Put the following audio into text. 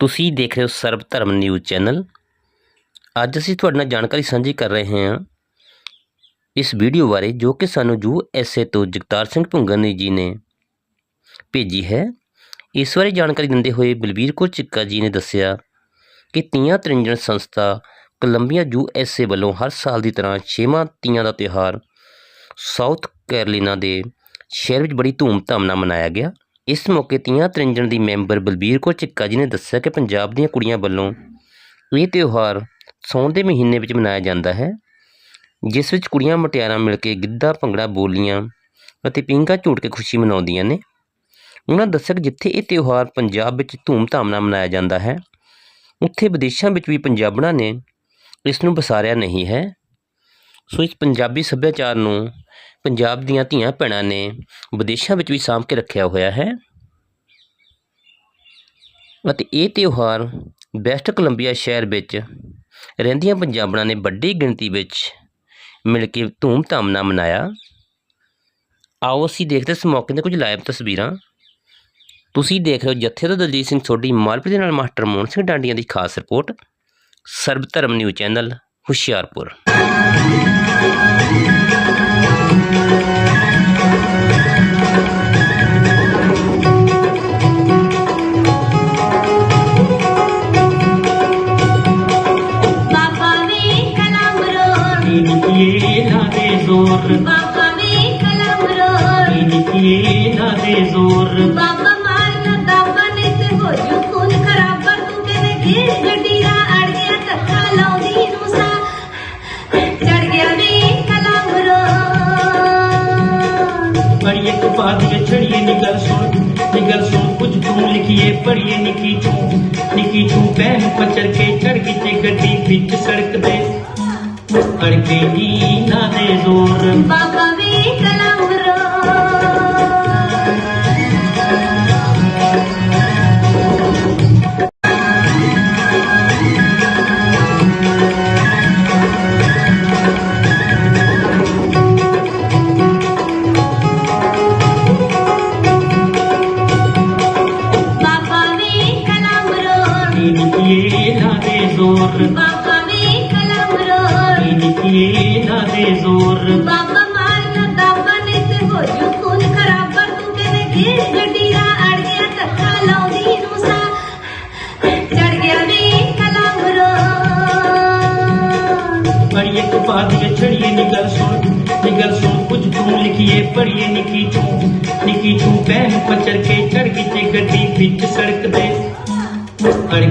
ਤੁਸੀਂ ਦੇਖ ਰਹੇ ਹੋ ਸਰਬ ਧਰਮ ਨਿਊਜ਼ ਚੈਨਲ। ਅੱਜ ਅਸੀਂ ਤੁਹਾਡੇ ਨਾਲ ਜਾਣਕਾਰੀ ਸਾਂਝੀ ਕਰ ਰਹੇ ਹਾਂ ਇਸ ਵੀਡੀਓ ਬਾਰੇ ਜੋ ਕਿ ਸਾਨੂੰ ਯੂ ਐਸ ਏ ਤੋਂ ਜਗਤਾਰ ਸਿੰਘ ਭੁੰਗਰਨੀ ਜੀ ਨੇ ਭੇਜੀ ਹੈ। ਇਸ ਬਾਰੇ ਜਾਣਕਾਰੀ ਦਿੰਦੇ ਹੋਏ ਬਲਬੀਰ ਕੌਰ ਚਿੱਕਾ ਜੀ ਨੇ ਦੱਸਿਆ ਕਿ ਤੀਆਂ ਤ੍ਰਿੰਜਣ ਸੰਸਥਾ ਕੋਲੰਬੀਆ ਯੂ ਐਸ ਏ ਵੱਲੋਂ ਹਰ ਸਾਲ ਦੀ ਤਰ੍ਹਾਂ ਛੇਵਾਂ ਤੀਆਂ ਦਾ ਤਿਉਹਾਰ ਸਾਊਥ ਕੈਰੋਲੀਨਾ ਦੇ ਸ਼ਹਿਰ ਵਿੱਚ ਬੜੀ ਧੂਮ-ਧਾਮ ਨਾਲ ਮਨਾਇਆ ਗਿਆ। ਇਸ ਮੌਕੇ ਤੀਆਂ ਤ੍ਰਿੰਜਣ ਦੀ ਮੈਂਬਰ ਬਲਬੀਰ ਕੌਰ ਚਿੱਕਾ ਜੀ ਨੇ ਦੱਸਿਆ ਕਿ ਪੰਜਾਬ ਦੀਆਂ ਕੁੜੀਆਂ ਵੱਲੋਂ ਇਹ ਤਿਉਹਾਰ ਸਾਉਣ ਦੇ ਮਹੀਨੇ ਵਿੱਚ ਮਨਾਇਆ ਜਾਂਦਾ ਹੈ, ਜਿਸ ਵਿੱਚ ਕੁੜੀਆਂ ਮੁਟਿਆਰਾਂ ਮਿਲ ਕੇ ਗਿੱਧਾ, ਭੰਗੜਾ, ਬੋਲੀਆਂ ਅਤੇ ਪੀਂਘਾਂ ਝੂਟ ਕੇ ਖੁਸ਼ੀ ਮਨਾਉਂਦੀਆਂ ਨੇ। ਉਹਨਾਂ ਦੱਸਿਆ ਕਿ ਜਿੱਥੇ ਇਹ ਤਿਉਹਾਰ ਪੰਜਾਬ ਵਿੱਚ ਧੂਮ-ਧਾਮ ਨਾਲ ਮਨਾਇਆ ਜਾਂਦਾ ਹੈ, ਉੱਥੇ ਵਿਦੇਸ਼ਾਂ ਵਿੱਚ ਵੀ ਪੰਜਾਬਣਾਂ ਨੇ ਇਸ ਨੂੰ ਵਸਾਰਿਆ ਨਹੀਂ ਹੈ। ਸੋ ਇਸ ਪੰਜਾਬੀ ਸੱਭਿਆਚਾਰ ਨੂੰ ਪੰਜਾਬ ਦੀਆਂ ਧੀਆਂ ਭੈਣਾਂ ਨੇ ਵਿਦੇਸ਼ਾਂ ਵਿੱਚ ਵੀ ਸਾਂਭ ਕੇ ਰੱਖਿਆ ਹੋਇਆ ਹੈ। ਅਤੇ ਇਹ ਤਿਉਹਾਰ ਵੈਸਟ ਕੋਲੰਬੀਆ ਸ਼ਹਿਰ ਵਿੱਚ ਰਹਿੰਦੀਆਂ ਪੰਜਾਬਣਾਂ ਨੇ ਵੱਡੀ ਗਿਣਤੀ ਵਿੱਚ ਮਿਲ ਕੇ ਧੂਮ-ਧਾਮ ਨਾਲ ਮਨਾਇਆ। ਆਓ ਅਸੀਂ ਦੇਖਦੇ ਇਸ ਮੌਕੇ ਦੇ ਕੁਝ ਲਾਈਵ ਤਸਵੀਰਾਂ। ਤੁਸੀਂ ਦੇਖ ਰਹੇ ਹੋ ਜੱਥੇ ਦਲਜੀਤ ਸਿੰਘ ਸੋਢੀ, ਮਾਲਪੁਰ ਦੇ ਨਾਲ ਮਾਸਟਰ ਮੋਹਨ ਸਿੰਘ ਡਾਂਡੀਆਂ ਦੀ ਖਾਸ report Sarab Dharam news channel, Hoshiarpur. ਨਾ ਦੇ ਜ਼ੋਰ ਬਾਬਾ ਵੀ ਕਲਮ ਰੋੜ ਨਿਕੀਏ ਨਾ ਦੇ ਜ਼ੋਰ ਬਾਬਾ ਮਾਰਨ ਦਾ ਬਨੇ ਤੇ ਹੋ ਜੂ ਖੂਨ ਖਰਾਬਰ ਤੂੰ ਕਿਵੇਂ ਘੇਰ ਗੱਡੀ ਦਾ ਅੜ ਗਿਆ ਕੱਖਾ ਲਾਉਂਦੀ ਨੂੰ ਸਾ ਚੜ ਗਿਆ ਵੀ ਕਲਮ ਰੋੜ ਪੜੀਏ ਕਪਾਦੀਏ ਛੜੀਏ ਨਿਗਲ ਸੁਣ ਨਿਗਲ ਸੁਣ ਕੁਝ ਤੂੰ ਲਿਖੀਏ ਪੜੀਏ ਨਿੱਕੀ ਚੂੰ ਨਿੱਕੀ ਚੂੰ ਬਹਿਨ ਪਚਰ ਕੇ ਚੜ ਗਈ ਤੇ ਗੱਡੀ ਵਿੱਚ ਸੜਕ ਦੇ ਅੜ ਗਈ ਨਾ ਦੇ ਜ਼ੋਰ। ਬਾਬਾ ਵੀ ਕਲਮ ਰੋੜ ਬਾਬਾ ਵੀ ਕਲਮ ਰੋੜ ਨਿਕੀਏ ਨਾ ਦੇ ਜ਼ੋਰ। ਨਿਕੀਏ ਨਾ ਦੇ ਜ਼ੋਰ ਬਾਬਾ ਮਾਰਨ ਦਾ ਬਨੇ ਤੇ ਹੋ ਜੂ ਖੂਨ ਖਰਾਬਰ ਤੂੰ ਕਿਵੇਂ ਘੇਰ ਗੱਡੀ ਦਾ ਅੜ ਗਿਆ ਕੱਖਾ ਲਾਉਂਦੀ ਨੂੰ ਸਾ ਚੜ ਗਿਆ ਵੀ ਕਲਮ ਰੋੜ ਪੜੀਏ ਕਪਾਦੀਏ ਛੜੀਏ ਨਿਗਲ ਸੁਣ ਨਿਗਲ ਸੁਣ ਕੁਝ ਤੂੰ ਲਿਖੀਏ ਪੜੀਏ ਨਿੱਕੀ ਚੂੰ ਨਿੱਕੀ ਚੂੰ ਬਹਿਨ ਪਚਰ ਕੇ ਚੜ ਗਈ ਤੇ ਗੱਡੀ ਵਿੱਚ ਸੜਕ ਦੇ ਅੜ